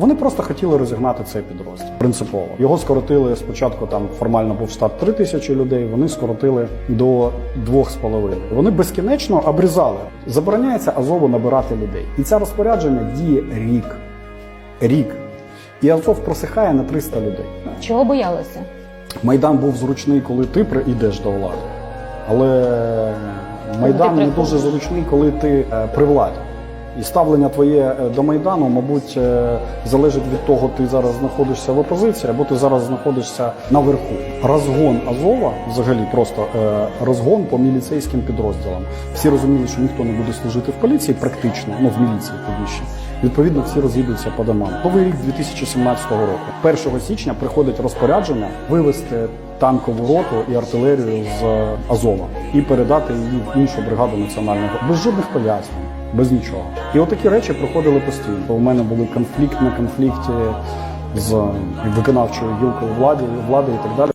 Вони просто хотіли розігнати цей підрозділ принципово. Його скоротили спочатку. Там формально був штат 3 тисячі людей. Вони скоротили до 2,5. Вони безкінечно обрізали. Забороняється Азову набирати людей, і це розпорядження діє рік. Рік. І Азов просихає на 300 людей. Чого боялися? Майдан був зручний, коли ти прийдеш до влади, але Майдан не дуже зручний, коли ти е, при владі. І ставлення твоє е, до Майдану, мабуть, е, залежить від того, ти зараз знаходишся в опозиції або ти зараз знаходишся наверху. Розгон Азова, взагалі, просто е, розгон по міліцейським підрозділам. Всі розуміли, що ніхто не буде служити в поліції, практично, ну в міліції тоді ще. Відповідно, всі роз'їдуться по домам. Новий рік 2017 року. 1 січня приходить розпорядження вивести танкову роту і артилерію з Азова і передати її в іншу бригаду національного без жодних пояснень, без нічого. І отакі речі проходили постійно. У мене були конфлікт на конфлікті з виконавчою гілкою влади, влади і так далі.